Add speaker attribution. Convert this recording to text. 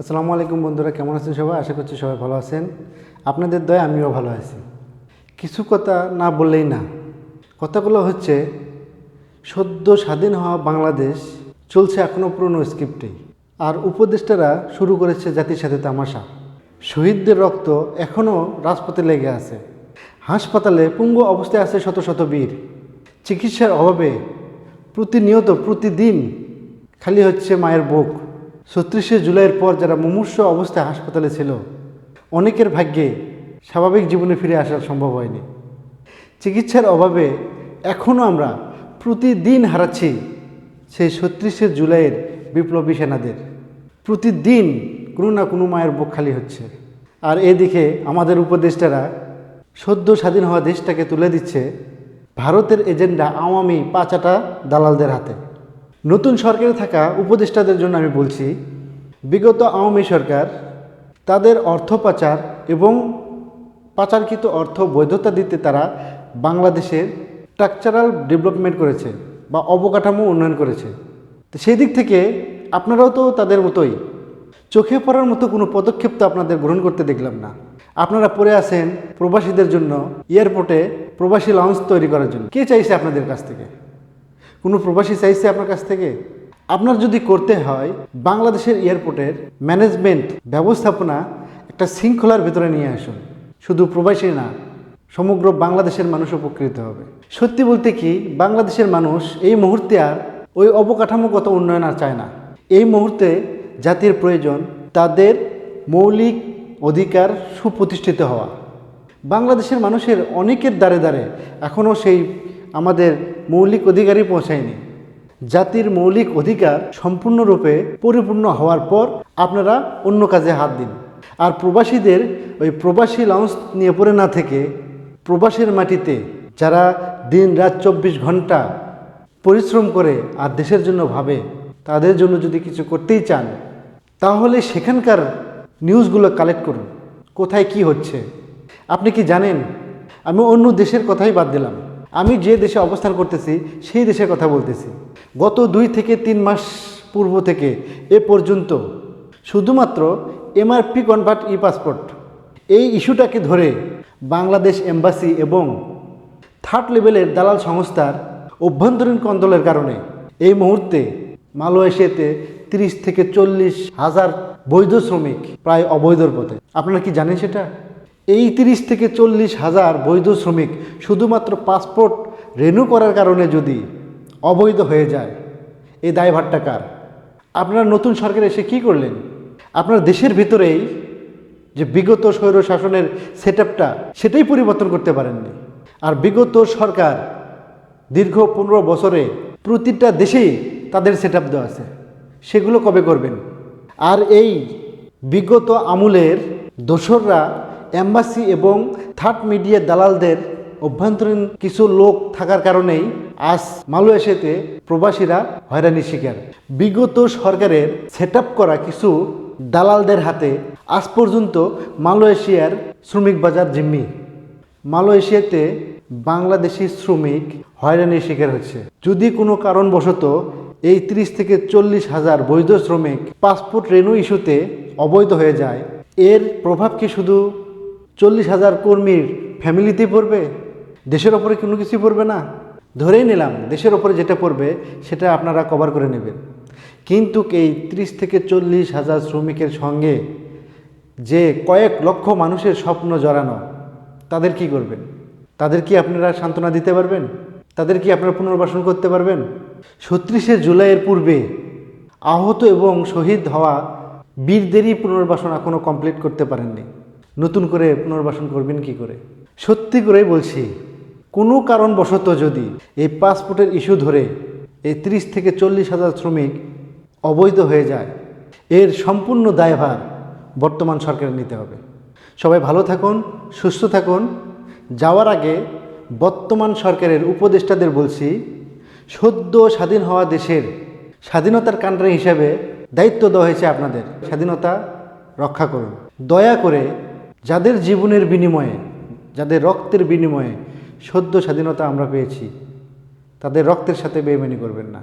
Speaker 1: আসসালামু আলাইকুম বন্ধুরা, কেমন আছেন সবাই? আশা করছি সবাই ভালো আছেন। আপনাদের দয়, আমিও ভালো আছি। কিছু কথা না বললেই না। কথাগুলো হচ্ছে, সদ্য স্বাধীন হওয়া বাংলাদেশ চলছে এখনও পুরনো স্ক্রিপ্টেই আর উপদেষ্টারা শুরু করেছে জাতির সাথে তামাশা। শহীদদের রক্ত এখনও রাজপথে লেগে আছে। হাসপাতালে পুঙ্গু অবস্থায় আছে শত শত বীর। চিকিৎসার অভাবে প্রতিনিয়ত, প্রতিদিন খালি হচ্ছে মায়ের বুক। ছত্রিশে জুলাইয়ের পর যারা মুমূর্ষ অবস্থায় হাসপাতালে ছিল, অনেকের ভাগ্যে স্বাভাবিক জীবনে ফিরে আসা সম্ভব হয়নি। চিকিৎসার অভাবে এখনও আমরা প্রতিদিন হারাচ্ছি সেই ছত্রিশে জুলাইয়ের বিপ্লবী সেনাদের। প্রতিদিন কোনো না কোনো মায়ের বুক খালি হচ্ছে। আর এদিকে আমাদের উপদেষ্টারা সদ্য স্বাধীন হওয়া দেশটাকে তুলে দিচ্ছে, ভারতের এজেন্ডা আওয়ামী পাচাটা দালালদের হাতে। নতুন সরকারে থাকা উপদেষ্টাদের জন্য আমি বলছি, বিগত আওয়ামী সরকার তাদের অর্থ পাচার এবং পাচারকৃত অর্থ বৈধতা দিতে তারা বাংলাদেশের স্ট্রাকচারাল ডেভেলপমেন্ট করেছে বা অবকাঠামো উন্নয়ন করেছে। তো সেই দিক থেকে আপনারাও তো তাদের মতোই। চোখে পড়ার মতো কোনো পদক্ষেপ তো আপনাদের গ্রহণ করতে দেখলাম না। আপনারা পড়ে আছেন প্রবাসীদের জন্য এয়ারপোর্টে প্রবাসী লঞ্চ তৈরি করার জন্য। কে চাইছে আপনাদের কাছ থেকে? কোনো প্রবাসী চাইছে আপনার কাছ থেকে? আপনার যদি করতে হয়, বাংলাদেশের এয়ারপোর্টের ম্যানেজমেন্ট ব্যবস্থাপনা একটা শৃঙ্খলার ভেতরে নিয়ে আসুন। শুধু প্রবাসী না, সমগ্র বাংলাদেশের মানুষ উপকৃত হবে। সত্যি বলতে কি, বাংলাদেশের মানুষ এই মুহূর্তে আর ওই অবকাঠামোগত উন্নয়ন আর চায় না। এই মুহূর্তে জাতির প্রয়োজন তাদের মৌলিক অধিকার সুপ্রতিষ্ঠিত হওয়া। বাংলাদেশের মানুষের অনেকের দ্বারে দ্বারে এখনও সেই আমাদের মৌলিক অধিকারই পৌঁছায়নি। জাতির মৌলিক অধিকার সম্পূর্ণরূপে পরিপূর্ণ হওয়ার পর আপনারা অন্য কাজে হাত দিন। আর প্রবাসীদের ওই প্রবাসী লঞ্চ নিয়ে পড়ে না থেকে প্রবাসের মাটিতে যারা দিন রাত চব্বিশ ঘণ্টা পরিশ্রম করে আর দেশের জন্য ভাবে, তাদের জন্য যদি কিছু করতেই চান, তাহলে সেখানকার নিউজগুলো কালেক্ট করুন। কোথায় কি হচ্ছে? আপনি কি জানেন? আমি অন্য দেশের কথাই বাদ দিলাম। আমি যে দেশে অবস্থান করতেছি, সেই দেশের কথা বলতেছি। গত দুই থেকে তিন মাস পূর্ব থেকে এ পর্যন্ত শুধুমাত্র এমআরপি কনভার্ট ই পাসপোর্ট এই ইস্যুটাকে ধরে বাংলাদেশ এম্বাসি এবং থার্ড লেভেলের দালাল সংস্থার অভ্যন্তরীণ কন্দলের কারণে এই মুহূর্তে মালয়েশিয়াতে তিরিশ থেকে চল্লিশ হাজার বৈধ শ্রমিক প্রায় অবৈধর পথে। আপনারা কি জানেন সেটা? এই তিরিশ থেকে চল্লিশ হাজার বৈধ শ্রমিক শুধুমাত্র পাসপোর্ট রেনু করার কারণে যদি অবৈধ হয়ে যায় এই দায়ভারটা কার? আপনারা নতুন সরকার এসে কি করলেন? আপনার দেশের ভিতরেই যে বিগত স্বৈর শাসনের সেট সেটাই পরিবর্তন করতে পারেননি। আর বিগত সরকার দীর্ঘ পনেরো বছরে প্রতিটা দেশেই তাদের সেট দেওয়া আছে। সেগুলো কবে করবেন? আর এই বিগত আমূলের দোসররা এম্বাসি এবং থার্ড মিডিয়া দালালদের অভ্যন্তরীণ কিছু লোক থাকার কারণেই আজ মালয়েশিয়াতে প্রবাসীরা হয়রানির শিকার। বিগত সরকারের সেট করা কিছু দালালদের হাতে আজ পর্যন্ত মালয়েশিয়ার শ্রমিক বাজার জিম্মি। মালয়েশিয়াতে বাংলাদেশি শ্রমিক হয়রানির শিকার হচ্ছে। যদি কোনো কারণবশত এই ত্রিশ থেকে চল্লিশ হাজার বৈধ শ্রমিক পাসপোর্ট রেনু ইস্যুতে অবৈধ হয়ে যায়, এর প্রভাব কি শুধু চল্লিশ হাজার কর্মীর ফ্যামিলিতেই পড়বে? দেশের ওপরে কোনো কিছু পড়বে না? ধরেই নিলাম, দেশের ওপরে যেটা পড়বে, সেটা আপনারা কভার করে নেবেন। কিন্তু এই ত্রিশ থেকে চল্লিশ হাজার শ্রমিকের সঙ্গে যে কয়েক লক্ষ মানুষের স্বপ্ন জড়ানো, তাদের কি করবেন? তাদের কি আপনারা সান্ত্বনা দিতে পারবেন? তাদের কি আপনারা পুনর্বাসন করতে পারবেন? ছত্রিশে জুলাইয়ের পূর্বে আহত এবং শহীদ হওয়া বীরদেরই পুনর্বাসন এখনও কমপ্লিট করতে পারেননি। নতুন করে পুনর্বাসন করবেন কি করে? সত্যি করেই বলছি, কোনো কারণবশত যদি এই পাসপোর্টের ইস্যু ধরে এই ত্রিশ থেকে চল্লিশ হাজার শ্রমিক অবৈধ হয়ে যায়, এর সম্পূর্ণ দায়ভার বর্তমান সরকারের নিতে হবে। সবাই ভালো থাকুন, সুস্থ থাকুন। যাওয়ার আগে বর্তমান সরকারের উপদেষ্টাদের বলছি, সদ্য স্বাধীন হওয়া দেশের স্বাধীনতার কান্ট্রি হিসাবে দায়িত্ব দেওয়া হয়েছে আপনাদের। স্বাধীনতা রক্ষা করুন। দয়া করে যাদের জীবনের বিনিময়ে, যাদের রক্তের বিনিময়ে সদ্য স্বাধীনতা আমরা পেয়েছি, তাদের রক্তের সাথে বেইমানি করবেন না।